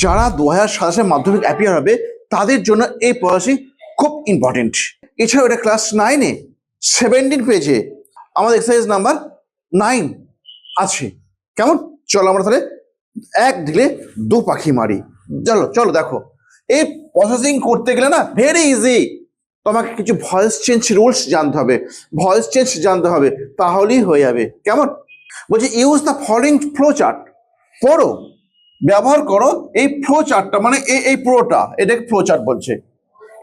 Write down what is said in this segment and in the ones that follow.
যারা দু হাজার সাতাশে মাধ্যমিক অ্যাপিয়ার হবে, তাদের জন্য এই পলিসি খুব ইম্পর্টেন্ট এছাড়াও এটা ক্লাস নাইনে সেভেন্টিন পেজে আমাদের এক্সারসাইজ নাম্বার নাইন আছে। কেমন? চলো আমরা তাহলে এক ঢিলে দু পাখি মারি। চলো চলো দেখো। এই প্রসেসিং করতে গেলে না ভেরি ইজি তোমাকে কিছু ভয়েস চেঞ্জ রুলস জানতে হবে। ভয়েস চেঞ্জ জানতে হবে, তাহলেই হয়ে যাবে। কেমন? বলছি use the following flow chart পড়ো। ব্যবহার করো এই ফ্লো চার্টটা মানে এই এই পুরোটা এটাকে ফ্লো চার্ট বলছে।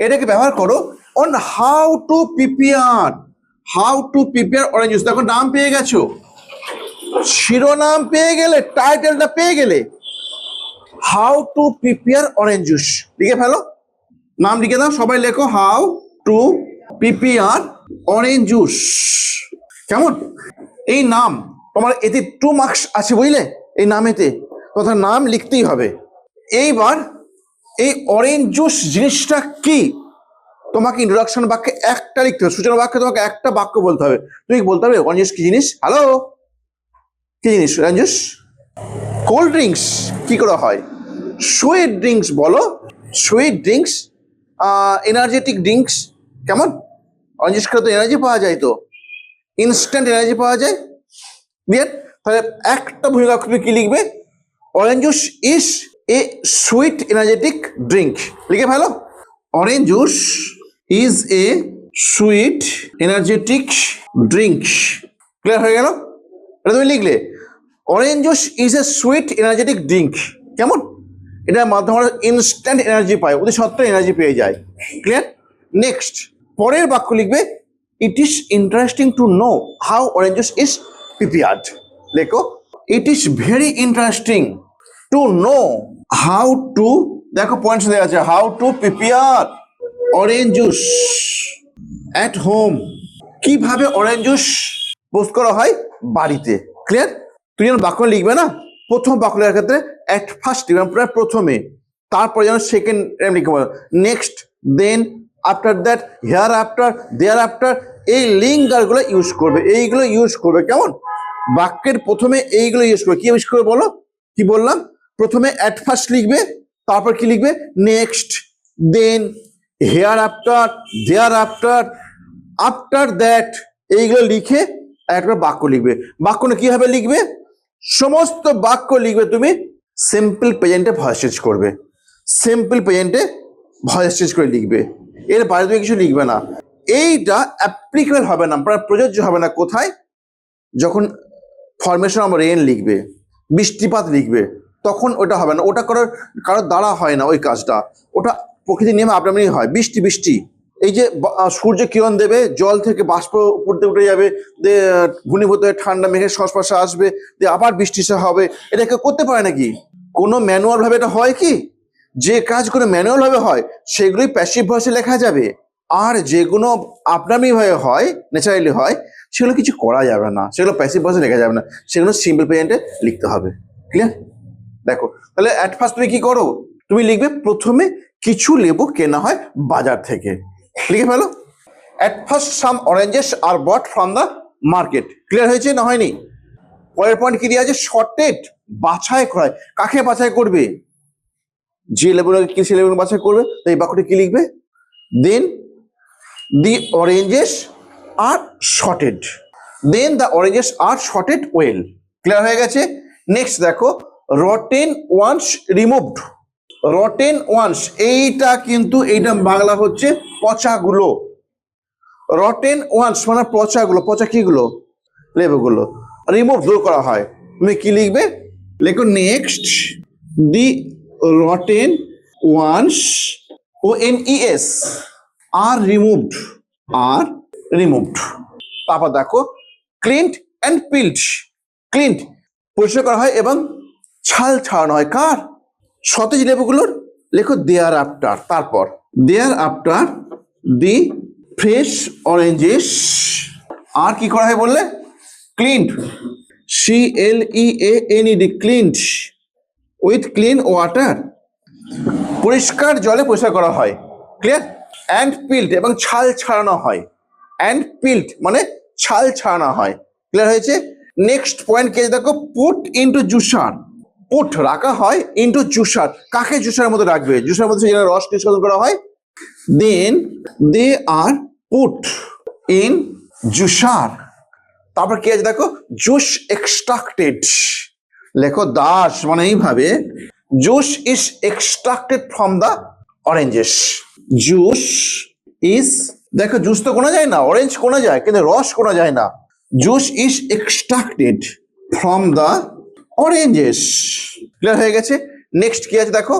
এটাকে ব্যবহার করো on how to prepare how to prepare orange juice দেখো, নাম পেয়ে গেছো। শিরোনাম পেয়ে গেলে টাইটেলটা পেয়ে গেলে how to prepare orange juice লিখে ফেলো। নাম লিখে দাও, সবাই লেখো how to prepare orange juice কেমন? এই নাম, তোমার এতে টু মার্কস আছে বুঝলে? এই নামেতে। তথা নাম লিখতেই হবে। এইবার এই অরেঞ্জ জুস জিনিসটা কি? তোমাকে ইন্ট্রোডাকশন বাক্যে একটা লিখতে হবে, সূচনা বাক্যে তোমাকে একটা বাক্য বলতে হবে। তুমি বলতে হবে অরেঞ্জ জুস কি জিনিস? হ্যালো কি জিনিস? অরেঞ্জ জুস কোল্ড ড্রিঙ্কস কি করে হয়? সুইট ড্রিঙ্কস বলো। সুইট ড্রিঙ্কস এনার্জেটিক ড্রিঙ্কস কেমন? অরেঞ্জ জুস খেলে তো এনার্জি পাওয়া যায় তো। ইনস্ট্যান্ট এনার্জি পাওয়া যায়। ক্লিয়ার তাহলে একটা ভূমিকা তুমি কি লিখবে? Orange juice is a sweet energetic drink লিখে ফেলো। Orange juice is a sweet energetic drink clear হয়ে গেল? এটা তুমি লিখলে। Orange juice is a sweet energetic drink কেমন? এটার মাধ্যমে ইনস্ট্যান্ট এনার্জি পাই, অতি সত্ত্বে এনার্জি পেয়ে যায় ক্লিয়ার নেক্সট পরের বাক্য লিখবে it is interesting to know how orange juice is prepared লেখো it is very interesting to know how to দেখো পয়েন্টস দেওয়া আছে how to prepare orange juice at home কীভাবে অরেঞ্জ জুস পোস্ট করা হয়? বাড়িতে। ক্লিয়ার তুই যেন বাক্য লিখবে না? প্রথম বাক্য লেখার ক্ষেত্রে অ্যাট ফার্স্ট লিখবে প্রায় প্রথমে। তারপরে যেন সেকেন্ড লিখবে next then after that here after there after এই লিঙ্গারগুলো ইউজ করবে। এইগুলো ইউজ করবে কেমন? বাক্যের প্রথমে এইগুলো ইউজ করবে। কি ইউজ করবে বলো? কি বললাম? প্রথমে অ্যাট ফার্স্ট লিখবে, তারপর কি লিখবে? Next then here after there after after that এইগুলো লিখে একটা বাক্য লিখবে। বাক্য কীভাবে লিখবে? সমস্ত বাক্য লিখবে তুমি সিম্পল প্রেজেন্টে ভয়েস চেঞ্জ করবে। সিম্পল প্রেজেন্টে ভয়েস চেঞ্জ করে লিখবে। এর বাইরে তুমি কিছু লিখবে না। এইটা অ্যাপ্লিকেবল হবে না প্রায় প্রযোজ্য হবে না কোথায়? যখন ফরমেশন অফ রেন লিখবে, বৃষ্টিপাত লিখবে তখন ওটা হবে না। ওটা করার কারোর দ্বারা হয় না ওই কাজটা। ওটা প্রকৃতির নিয়মে আপনি হয়। বৃষ্টি বৃষ্টি। এই যে সূর্য কিরণ দেবে জল থেকে বাষ্প উপরতে উঠে যাবে আহ, ঘনীভূত হয়ে ঠান্ডা মেঘের সংস্পর্শে আসবে দিয়ে আবার বৃষ্টি সে হবে। এটা কেউ করতে পারে নাকি? কোনো ম্যানুয়াল ভাবে এটা হয় কি? যে কাজগুলো ম্যানুয়াল ভাবে হয় সেগুলোই প্যাসিভ ভয়েসে লেখা যাবে। আর যেগুলো আপনামি ভাবে হয় ন্যাচারালি হয় সেগুলো কিছু করা যাবে না। সেগুলো প্যাসিভ ভয়েসে লেখা যাবে না। সেগুলো সিম্পল প্রেজেন্টে লিখতে হবে। ক্লিয়ার দেখো, তাহলে অ্যাট ফার্স্ট তুমি কি করো? তুমি লিখবে, প্রথমে কিছু লেবু কেনা হয় বাজার থেকে। লিখে ফেলো। At first some oranges are bought from the market clear হয়েছে না হয়নি? পরের পয়েন্ট কি দিয়ে আছে? শর্টেড বাছাই করায় কাকে বাছাই করবে? যে লেবুগুলো কি সে লেবুগুলো বাছাই করবে? তো এই বাক্যটি কি লিখবে? Then the oranges are sorted then the oranges are sorted well clear হয়ে গেছে? নেক্সট দেখো rotten ones removed. Rotten ones, এইটা কিন্তু এইটা বাংলা হচ্ছে পচাগুলো। রটেন ওয়ান্স মানে পচাগুলো, পচা কিগুলো লেবুগুলো। রিমুভ দূর করা হয়। তুমি কি লিখবে? লেখো next, the rotten ones, O N ES are removed are removed. তারপর দেখো, ক্লিন্ট অ্যান্ড পিল্ট ক্লিন্ট পরিষ্কার করা হয় এবং ছাল ছাড়ানো হয় কার? সতেজ লেবুগুলোর লেখো দেয়ার আফটার। তারপর, thereafter the fresh oranges. আর কি করা হয় বললে? Cleaned. C L E N E D cleaned. With clean water. পরিষ্কার জলে পরিষ্কার করা হয়। ক্লিয়ার? অ্যান্ড পিল্ট এবং ছাল ছাড়ানো হয়। অ্যান্ড পিল্ট মানে ছাল ছাড়ানো হয়। ক্লিয়ার হয়েছে? নেক্সট পয়েন্ট কে দেখো? পুট ইনটু জুসার পুট রাখা হয় ইন্টু জুসার। কাকে জুসার মধ্যে রাখবে? জুসার মধ্যে যেখানে রস নিষ্কাশন করা হয় then they are put in juicer. তারপর কি আছে দেখো? জুস এক্সট্রাক্টেড লেখো দাস মানে এইভাবে, juice is extracted from the oranges juice is দেখো জুস তো কোনা যায় না অরেঞ্জ কোনা যায়, কিন্তু রস কোনা যায় না। Juice is extracted from the oranges clear হয়ে গেছে? নেক্সট কি আছে দেখো?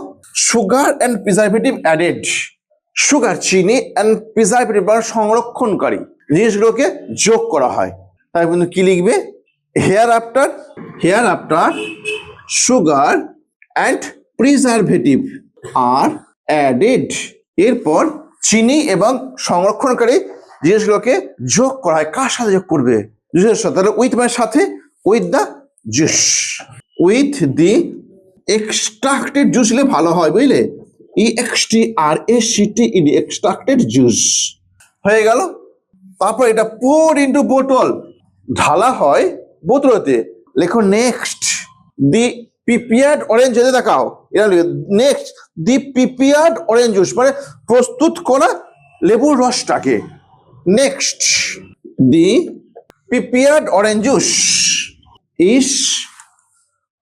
Sugar and preservative added sugar চিনি অ্যান্ড প্রিজারভেটিভ বা সংরক্ষণকারী। জিনিসগুলোকে যোগ করা হয়। তাই কিন্তু কি লিখবে? Here after here after sugar and preservative are added এরপর চিনি এবং সংরক্ষণকারী জিনিসগুলোকে যোগ করা হয়। কার সাথে যোগ করবে? জুসের সাথে। উইথ মানে সাথে with the juice. With the extracted juice হলে ভালো হয়, বুঝলে? E X T R A C C T E D extracted juice হয়ে গেল। তারপর এটা পোর ইন্টু বোতল ঢালা হয় বোতলতে। লেখো নেক্সট দি প্রিপেয়ার্ড অরেঞ্জ যেতে দেখাও এটা next the prepared orange juice মানে প্রস্তুত করা লেবুর রসটাকে। Next the prepared orange juice is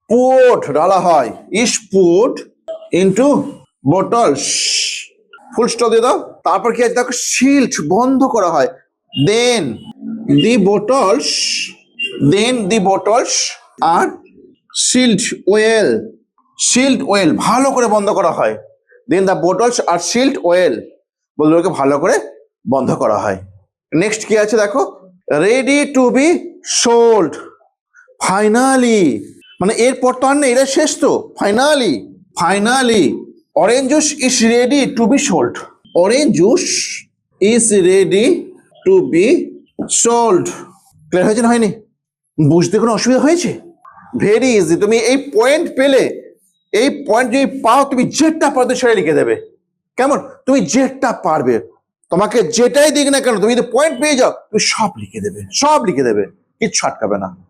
poured ঢালা হয়। Is poured into bottles full stop দিয়ে দাও। তারপর কি আছে? দেখো শিল্ড বন্ধ করা হয়। Then the bottles then the bottles are sealed well sealed well ভালো করে বন্ধ করা হয়। Then the bottles are sealed well বলগুলোকে ভালো করে বন্ধ করা হয়। নেক্সট কি আছে দেখো? Ready to be sold finally মানে এরপর তো আর নেই এটা শেষ তো। Finally finally orange juice is ready to be sold orange juice is ready to be sold clear হয়েছে না হয়নি? বুঝতে কোনো অসুবিধা হয়েছে? ভেরি ইজি তুমি এই পয়েন্ট পেলে, এই পয়েন্ট যদি পাও, তুমি যেটা পারবে সেটা লিখে দেবে। কেমন? তুমি যেটা পারবে। তোমাকে যেটাই দিক না কেন, তুমি যদি পয়েন্ট পেয়ে যাও, তুমি সব লিখে দেবে, সব লিখে দেবে। কিচ্ছু আটকাবে না।